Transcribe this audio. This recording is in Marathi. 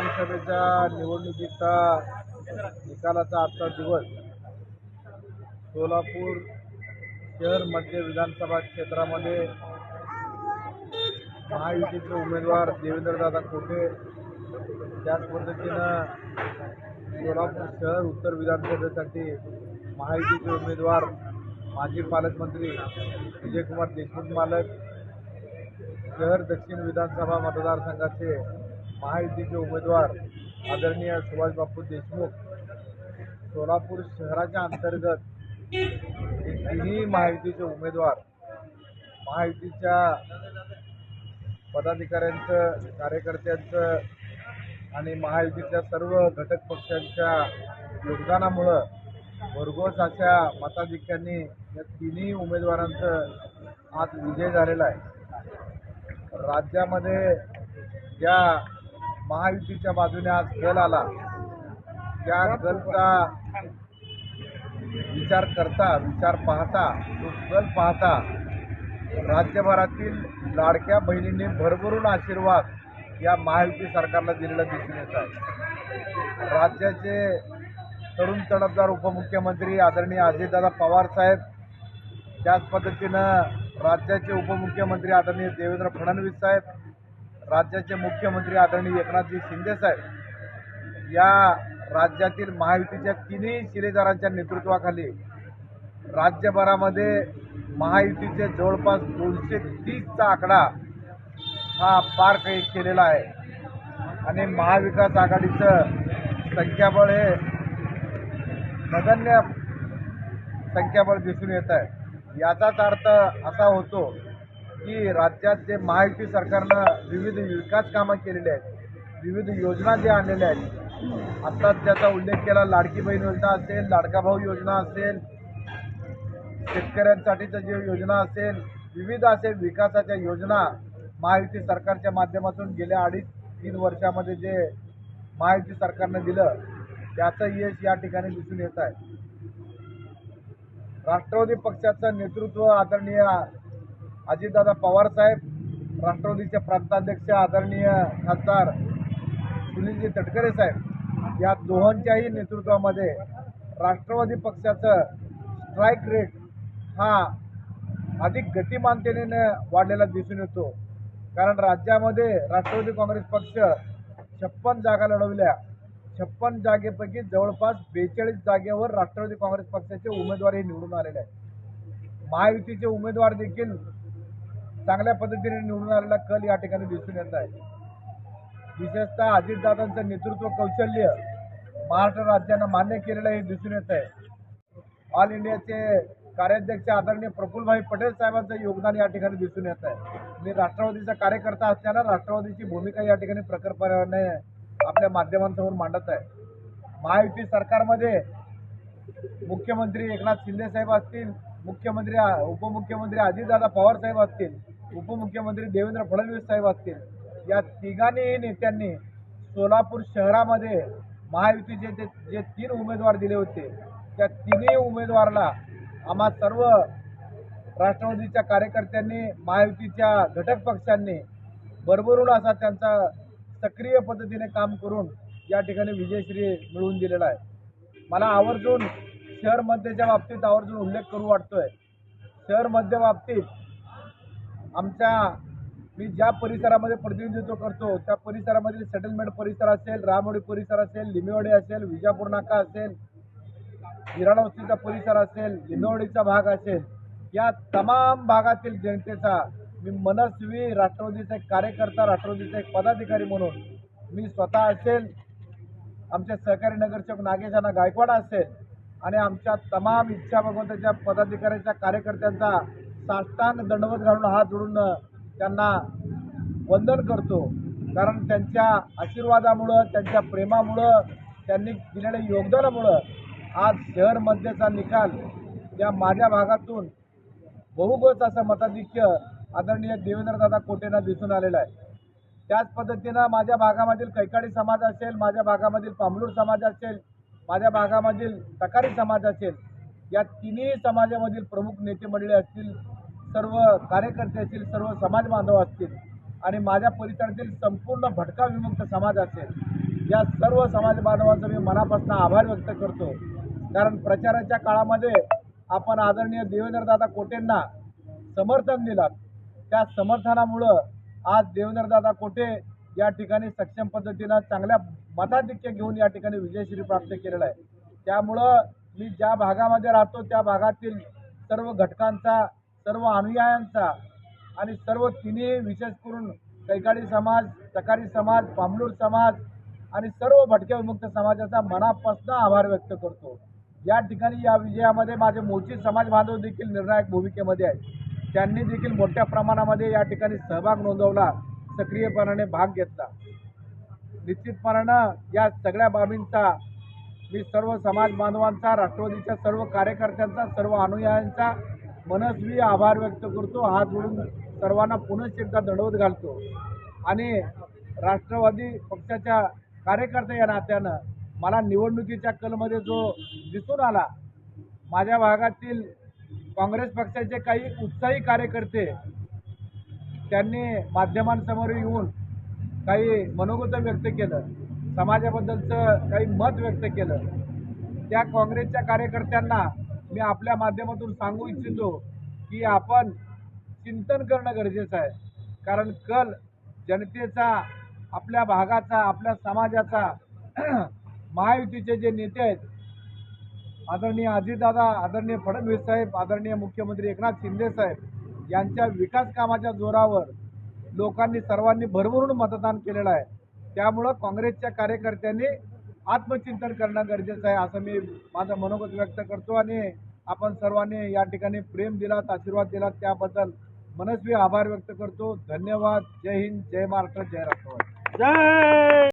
विधानसभेच्या निवडणुकीचा निकालाचा आजचा दिवस सोलापूर शहर मध्य विधानसभा क्षेत्रामध्ये महायुतीचे उमेदवार देवेंद्रदादा कोठे त्याच पद्धतीनं सोलापूर शहर उत्तर विधानसभेसाठी महायुतीचे उमेदवार माजी पालकमंत्री विजयकुमार देशमुख मालक शहर दक्षिण विधानसभा मतदारसंघाचे महायुतीचे उमेदवार आदरणीय सुभाषबापू देशमुख सोलापूर शहराच्या अंतर्गत हे तिन्ही महायुतीचे उमेदवार महायुतीच्या पदाधिकाऱ्यांचं कार्यकर्त्यांचं आणि महायुतीच्या सर्व घटक पक्षांच्या योगदानामुळं भरघोस अशा मताधिक्यांनी या तिन्ही उमेदवारांचं आज विजय झालेला आहे. राज्यामध्ये ज्या महायुतीच्या बाजूने आज कल आला. त्या गलचा विचार करता विचार पाहता तो गल पाहता राज्यभरातील लाडक्या बहिणींनी भरभरून आशीर्वाद या महायुती सरकारला दिलेला दिसून येत आहे. राज्याचे तरुण तडफदार उपमुख्यमंत्री आदरणीय अजितदादा पवार साहेब त्याच पद्धतीनं राज्याचे उपमुख्यमंत्री आदरणीय देवेंद्र फडणवीस साहेब राज्याचे मुख्यमंत्री आदरणीय एकनाथजी शिंदेसाहेब या राज्यातील महायुतीच्या तिन्ही शिलेदारांच्या नेतृत्वाखाली राज्यभरामध्ये महायुतीचे जवळपास दोनशे तीसचा आकडा हा पार काही केलेला आहे. आणि महाविकास आघाडीचं संख्याबळ हे नगण्य संख्याबळ दिसून येत आहे. याचाच अर्थ असा होतो की राज्यात जे महायुती सरकारनं विविध विकास कामं केलेली आहेत विविध योजना ज्या आणलेल्या आहेत आत्ताच त्याचा उल्लेख केला लाडकी बहीण योजना असेल लाडका भाऊ योजना असेल शेतकऱ्यांसाठीच्या जे योजना असेल विविध असे विकासाच्या योजना महायुती सरकारच्या माध्यमातून गेल्या अडीच तीन वर्षामध्ये जे महायुती सरकारनं दिलं त्याचं यश या ठिकाणी दिसून येत आहे. राष्ट्रवादी पक्षाचं नेतृत्व आदरणीय अजितदादा पवार साहेब राष्ट्रवादीचे प्रांताध्यक्ष आदरणीय खासदार सुनीलजी तटकरे साहेब या दोघांच्याही नेतृत्वामध्ये राष्ट्रवादी पक्षाचं स्ट्राईक रेट हा अधिक गतिमानतेने वाढलेला दिसून येतो. कारण राज्यामध्ये राष्ट्रवादी काँग्रेस पक्ष छप्पन जागा लढवल्या. छप्पन जागेपैकी जवळपास बेचाळीस जागेवर राष्ट्रवादी काँग्रेस पक्षाचे उमेदवार हे निवडून आलेले आहेत. महायुतीचे उमेदवार देखील चांगल्या पद्धतीने निवडून आलेला कल या ठिकाणी दिसून येत आहे. विशेषतः अजितदादांचं नेतृत्व कौशल्य महाराष्ट्र राज्यानं मान्य केलेलं हे दिसून येत आहे. ऑल इंडियाचे कार्याध्यक्ष आदरणीय प्रफुल्लभाई पटेल साहेबांचं योगदान या ठिकाणी दिसून येत आहे. मी राष्ट्रवादीचा कार्यकर्ता असल्यानं राष्ट्रवादीची भूमिका या ठिकाणी प्रकल्पाने आपल्या माध्यमांसमोर मांडत आहे. महायुती सरकारमध्ये मुख्यमंत्री एकनाथ शिंदे साहेब असतील मुख्यमंत्री उपमुख्यमंत्री अजितदादा पवार साहेब असतील उपमुख्यमंत्री देवेंद्र फडणवीस साहेब असतील. या तिघांनीही नेत्यांनी सोलापूर शहरामध्ये महायुतीचे जे जे तीन उमेदवार दिले होते त्या तिन्ही उमेदवारला आम्हा सर्व राष्ट्रवादीच्या कार्यकर्त्यांनी महायुतीच्या घटक पक्षांनी भरभरून असा त्यांचा सक्रिय पद्धतीने काम करून या ठिकाणी विजयश्री मिळवून दिलेला आहे. मला आवर्जून शहर मध्यच्या बाबतीत आवर्जून उल्लेख करू वाटतोय. शहर मध्य बाबतीत आमच्या मी ज्या परिसरामध्ये प्रतिनिधित्व करतो त्या परिसरामधील सेटलमेंट परिसर असेल रामोडी परिसर असेल लिमेवाडी असेल विजापूर नाका असेल किराणावस्तीचा परिसर असेल लिमेवाडीचा भाग असेल या तमाम भागातील जनतेचा मी मनस्वी राष्ट्रवादीचा एक कार्यकर्ता राष्ट्रवादीचा एक पदाधिकारी म्हणून मी स्वतः असेल आमचे सहकारी नगरसेवक नागेशाना गायकवाड असेल आणि आमच्या तमाम इच्छा भगवंताच्या पदाधिकाऱ्यांच्या कार्यकर्त्यांचा साष्टांग दंडवत घालून हात जोडून त्यांना वंदन करतो. कारण त्यांच्या आशीर्वादामुळं त्यांच्या प्रेमामुळं त्यांनी दिलेल्या योगदानामुळं आज शहर मध्येचा निकाल या माझ्या भागातून बहुगत असं मताधिक्य आदरणीय देवेंद्रदादा कोटेंना दिसून आलेलं आहे. त्याच पद्धतीनं माझ्या भागामधील कैकाडी समाज असेल माझ्या भागामधील पामलूर समाज असेल माझ्या भागामधील तकारी समाज असेल या तिन्ही समाजामधील प्रमुख नेते मंडळी असतील सर्व कार्यकर्ते असतील सर्व समाज बांधव असतील आणि माझ्या परिसरातील संपूर्ण भटका विमुक्त समाज असेल या सर्व समाज बांधवांचा मी मनापासून आभार व्यक्त करतो. कारण प्रचाराच्या काळामध्ये आपण आदरणीय देवेंद्रदादा कोटेंना समर्थन दिलं. त्या समर्थनामुळं आज देवेंद्रदादा कोटे या ठिकाणी सक्षम पद्धतीनं चांगल्या मताधिक्य घेऊन या ठिकाणी विजयश्री प्राप्त केलेला आहे. त्यामुळं मी ज्या भागामध्ये राहतो त्या भागातील सर्व घटकांचा सर्व अनुयायांचा आणि सर्व तिन्ही विशेष करून कैकाडी समाज सकारी समाज पामलूर समाज आणि सर्व भटक्या विमुक्त समाजाचा मनापासून आभार व्यक्त करतो. या ठिकाणी या विजयामध्ये माझे मोची समाज बांधव देखील निर्णायक भूमिकेमध्ये आहेत. त्यांनी देखील मोठ्या प्रमाणामध्ये या ठिकाणी सहभाग नोंदवला सक्रियपणाने भाग घेतला. निश्चितपणानं या सगळ्या बाबींचा मी सर्व समाज बांधवांचा राष्ट्रवादीच्या सर्व कार्यकर्त्यांचा सर्व अनुयायांचा मनस्वी आभार व्यक्त करतो. हात जोडून सर्वांना पुनश्च एकदा दडवत घालतो. आणि राष्ट्रवादी पक्षाच्या कार्यकर्ते या नात्यानं मला निवडणुकीच्या कलमध्ये जो दिसून आला माझ्या भागातील काँग्रेस पक्षाचे काही उत्साही कार्यकर्ते त्यांनी माध्यमांसमोर येऊन काही मनोगत व्यक्त केलं समाजाबद्दलचं काही मत व्यक्त केलं. त्या काँग्रेसच्या कार्यकर्त्यांना मी आपल्या माध्यमातून सांगू इच्छितो की आपण चिंतन करणं गरजेचं आहे. कारण कल जनतेचा आपल्या भागाचा आपल्या समाजाचा महायुतीचे जे नेते आहेत आदरणीय अजितदादा आदरणीय फडणवीस साहेब आदरणीय मुख्यमंत्री एकनाथ शिंदे साहेब यांच्या विकास कामाच्या जोरावर लोकांनी सर्वांनी भरभरून मतदान केलेलं आहे. त्यामुळं काँग्रेसच्या कार्यकर्त्यांनी आत्मचिंतन करणं गरजेचं आहे असं मी माझं मनोगत व्यक्त करतो आणि आपण सर्वांनी या ठिकाणी प्रेम दिलात आशीर्वाद दिलात त्याबद्दल मनस्वी आभार व्यक्त करतो. धन्यवाद. जय हिंद. जय महाराष्ट्र. जय राष्ट्रवादी. जय!